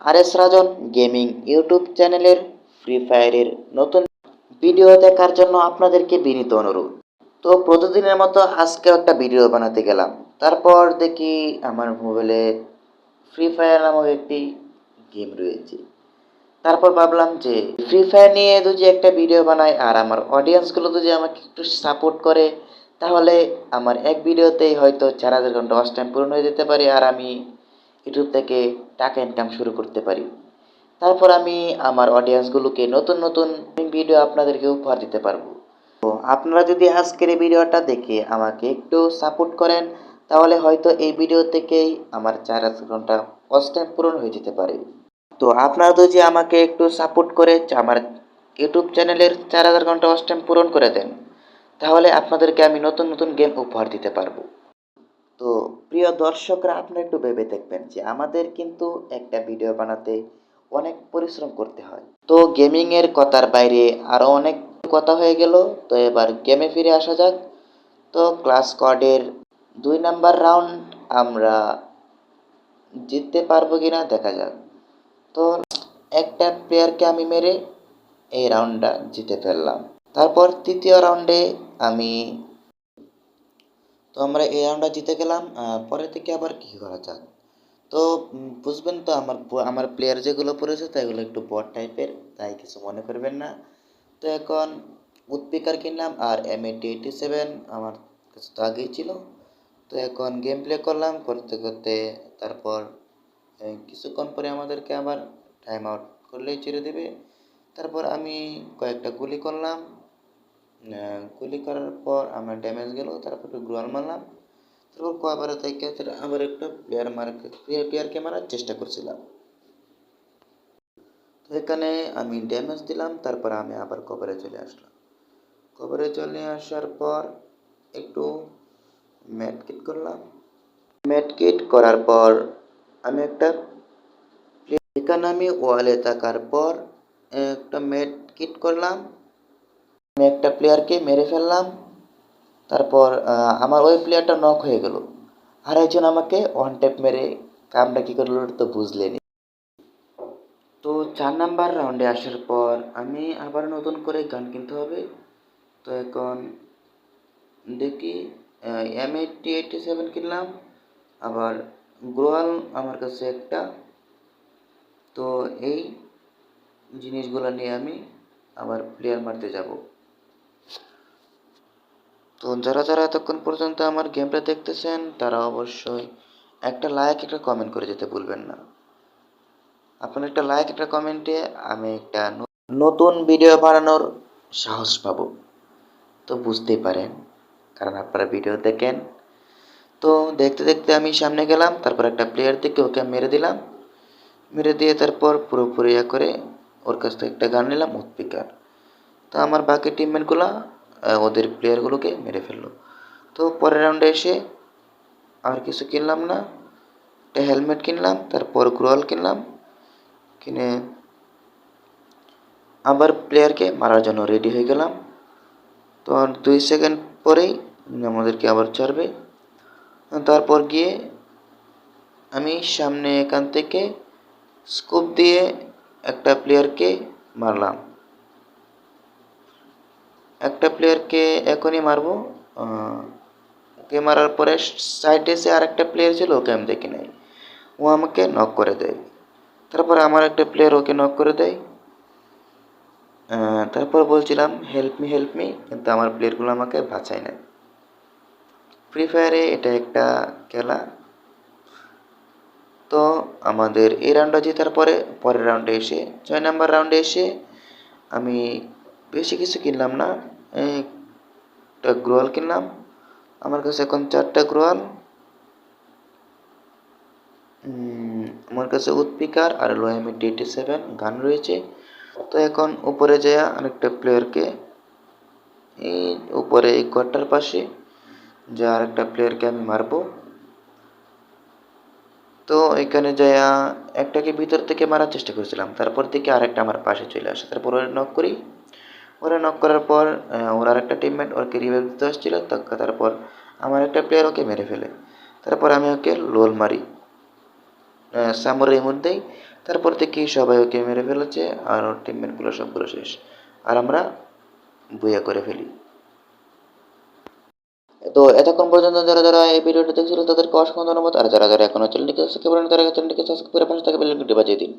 R S Rajan gaming YouTube চ্যানেলের free ফায়ারের নতুন ভিডিও দেখার জন্য আপনাদেরকে বিনীত অনুরোধ। তো প্রতিদিনের মতো আজকেও একটা ভিডিও বানাতে গেলাম। তারপর দেখি আমার মোবাইলে ফ্রি ফায়ার নামক একটি গেম রয়েছে। তারপর ভাবলাম যে ফ্রি ফায়ার নিয়ে যদি একটা ভিডিও বানাই আর আমার অডিয়েন্সগুলো যদি আমাকে একটু সাপোর্ট করে, তাহলে আমার এক ভিডিওতেই হয়তো চার হাজার ঘণ্টা ওয়াচ টাইম পূরণ হয়ে যেতে পারে আর আমি ইউটিউব থেকে টাকা ইনকাম শুরু করতে পারি। তারপর আমি আমার অডিয়েন্সগুলোকে নতুন নতুন ভিডিও আপনাদেরকে উপহার দিতে পারব। তো আপনারা যদি আজকের এই ভিডিওটা দেখে আমাকে একটু সাপোর্ট করেন, তাহলে হয়তো এই ভিডিও থেকেই আমার চার হাজার ঘণ্টা ওয়াচ টাইম পূরণ হয়ে যেতে পারে। তো আপনারা যদি আমাকে একটু সাপোর্ট করে আমার ইউটিউব চ্যানেলের চার হাজার ঘণ্টা ওয়াচ টাইম পূরণ করে দেন, তাহলে আপনাদেরকে আমি নতুন নতুন গেম উপহার দিতে পারব। তো প্রিয় দর্শকরা, আপনারা একটু ভেবে দেখবেন যে আমাদের কিন্তু একটা ভিডিও বানাতে অনেক পরিশ্রম করতে হয়। তো গেমিংয়ের কথার বাইরে আরও অনেক কথা হয়ে গেল। তো এবার গেমে ফিরে আসা যাক। তো ক্লাস স্কোয়াডের দুই নাম্বার রাউন্ড আমরা জিততে পারব কি না দেখা যাক। তো একটা প্লেয়ারকে আমি মেরে এই রাউন্ডটা জিতে ফেললাম। তারপর তৃতীয় রাউন্ডে আমি তো আমরা এই রাউন্ডটা জিতে গেলাম পরে থেকে আবার কী করা যাক? তো বুঝবেন তো আমার আমার প্লেয়ার যেগুলো পড়েছে তো এগুলো একটু বট টাইপের তাই কিছু মনে করবেন না। তো এখন উৎপিকার কিনলাম আর এম এইটি এইটি সেভেন আমার কাছে তো আগেই ছিল। তো এখন গেম প্লে করলাম, করতে করতে তারপর কিছুক্ষণ পরে আমাদেরকে আবার টাইম আউট করলেই ছেড়ে দেবে। তারপর আমি কয়েকটা গুলি করলাম গুলি করার পর আমার ড্যামেজ গেল, তারপর একটু গ্রোয়াল মারলাম। তারপর কয়বার থেকে আবার একটা প্লেয়ার মার প্লেয়ারকে মারার চেষ্টা করছিলাম। তো এখানে আমি ড্যামেজ দিলাম, তারপর আমি আবার কভারে চলে আসলাম। কভারে চলে আসার পর একটু ম্যাট কিট করলাম। ম্যাট কিট করার পর আমি একটা এখানে আমি ওয়ালে থাকার পর একটা ম্যাট কিট করলাম। আমি একটা প্লেয়ারকে মেরে ফেললাম, তারপর আমার ওই প্লেয়ারটা নক হয়ে গেল। আর একজন আমাকে ওয়ান ট্যাপ মেরে কামটা কী করল তো বুঝলেনি। তো চার নাম্বার রাউন্ডে আসার পর আমি আবার নতুন করে গান কিনতে হবে। তো এখন দেখি এম এইটটি এইটটি সেভেন কিনলাম, আবার গ্রোয়াল আমার কাছে একটা। তো এই জিনিসগুলো নিয়ে আমি আবার প্লেয়ার মারতে যাব। তো যারা যারা এতক্ষণ পর্যন্ত আমার গেমটা দেখতেছেন, তারা অবশ্যই একটা লাইক একটা কমেন্ট করে যেতে ভুলবেন না। আপনার একটা লাইক একটা কমেন্টে আমি একটা নতুন ভিডিও বানানোর সাহস পাবো। তো বুঝতেই পারেন, কারণ আপনারা ভিডিও দেখেন। তো দেখতে দেখতে আমি সামনে গেলাম, তারপর একটা প্লেয়ার থেকে ওকে মেরে দিলাম। মেরে দিয়ে তারপর পুরোপুরি ইয়া করে ওর কাছ থেকে একটা গান নিলাম, উৎপিকার। তো আমার বাকি টিমমেটগুলো ওদের প্লেয়ারগুলোকে মেরে ফেলল। তো পরের রাউন্ডে এসে আর কিছু কিনলাম না। একটা হেলমেট কিনলাম, তারপর গ্রোয়াল কিনলাম। কিনে আবার প্লেয়ারকে মারার জন্য রেডি হয়ে গেলাম। তো আর দুই সেকেন্ড পরেই আমাদেরকে আবার ছাড়বে। তারপর গিয়ে আমি সামনে এখান থেকে স্কোপ দিয়ে একটা প্লেয়ারকে মারলাম। একটা প্লেয়ারকে এখনই মারবো। ওকে মারার পরে সাইডে এসে আর একটা প্লেয়ার ছিল, ওকে আমি দেখি নাই। ও আমাকে নক করে দেয়। তারপর আমার একটা প্লেয়ার ওকে নক করে দেয়। তারপর বলছিলাম হেল্প মি হেল্প মি কিন্তু আমার প্লেয়ারগুলো আমাকে বাঁচায় না ফ্রি ফায়ারে এটা একটা খেলা। তো আমাদের এই রাউন্ডটা জেতার পরে পরের রাউন্ডে এসে, ছয় নাম্বার রাউন্ডে এসে আমি বেশি কিছু কিনলাম না। একটা গ্রোয়াল কিনলাম। আমার কাছে এখন চারটা গ্রোয়াল। আমার কাছে উৎপিকার আর লোয়ামি এইটি সেভেন গান রয়েছে। তো এখন উপরে যায়া আরেকটা প্লেয়ারকে এই উপরে এই ঘরটার পাশে যে আরেকটা প্লেয়ারকে আমি মারবো। তো এখানে যায়া একটাকে ভিতর থেকে মারার চেষ্টা করেছিলাম। তারপর থেকে আরেকটা আমার পাশে চলে আসে। তারপর নক করি। ওরা নক করার পর ওর আরেকটা টিমমেট ওকে রিভাইভ দিতে আসছিল তারপর আমার একটা প্লেয়ার ওকে মেরে ফেলে। তারপর আমি ওকে লোল মারি। সামরে এমন দেই তারপর দেখি সবাই ওকে মেরে ফেলেছে আর ওর টিমমেটগুলো সবগুলো শেষ। আর আমরা বুয়া করে ফেলি। তো এতক্ষণ পর্যন্ত যারা যারা এই ভিডিওটা দেখছিল, তাদেরকে অসংখ্য ধন্যবাদ। আর যারা যারা এখনও চ্যানেলটিকে সাবস্ক্রাইব করেন, তারা চ্যানেলটিকে সাবস্ক্রাইব করে পাশে থাকা বেল বাজিয়ে দিন।